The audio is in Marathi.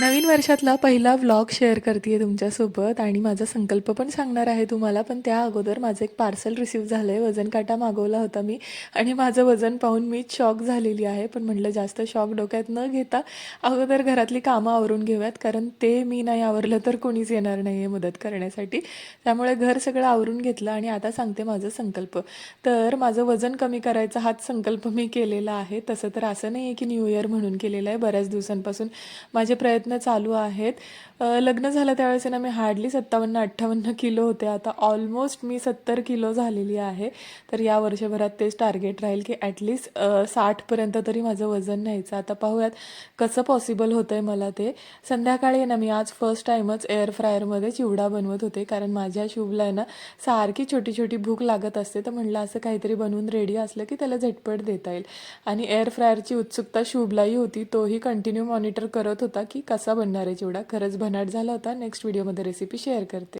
नवीन वर्षातला पहिला व्लॉग शेअर करते तुमच्यासोबत आणि माझा संकल्प पण सांगणार आहे तुम्हाला पण त्या अगोदर माझं एक पार्सल रिसीव झालं आहे वजन काटा मागवला होता मी आणि माझं वजन पाहून मी शॉक झालेली आहे. पण म्हटलं जास्त शॉक डोक्यात न घेता अगोदर घरातली कामं आवरून घेऊयात कारण ते मी नाही आवरलं तर कोणीच येणार नाही आहे मदत करण्यासाठी. त्यामुळे घर सगळं आवरून घेतलं आणि आता सांगते माझं संकल्प. तर माझं वजन कमी करायचा हाच संकल्प मी केलेला आहे. तसं तर असं नाही आहे की न्यू इयर म्हणून केलेलं आहे. बऱ्याच दिवसांपासून माझे प्रयत्न प्रयत्न चालू आहेत. लग्न झालं त्यावेळेस ना मी हार्डली सत्तावन्न अठ्ठावन्न किलो होते. आता ऑलमोस्ट मी सत्तर किलो झालेली आहे. तर या वर्षभरात तेच टार्गेट राहील की ॲटलिस्ट साठपर्यंत तरी माझं वजन न्यायचं. आता पाहूयात कसं पॉसिबल होतं आहे मला ते. संध्याकाळी आहे ना मी आज फर्स्ट टाईमच एअर फ्रायरमध्ये चिवडा बनवत होते. कारण माझ्या शुभला आहे ना सारखी छोटी छोटी भूक लागत असते. तर म्हणलं असं काहीतरी बनवून रेडी असलं की त्याला झटपट देता येईल. आणि एअर फ्रायरची उत्सुकता शुभलाही होती. तोही कंटिन्यू मॉनिटर करत होता की कसा बनणार आहे चिवडा खरंच भनाट झाला होता नेक्स्ट व्हिडिओमध्ये रेसिपी शेअर करते.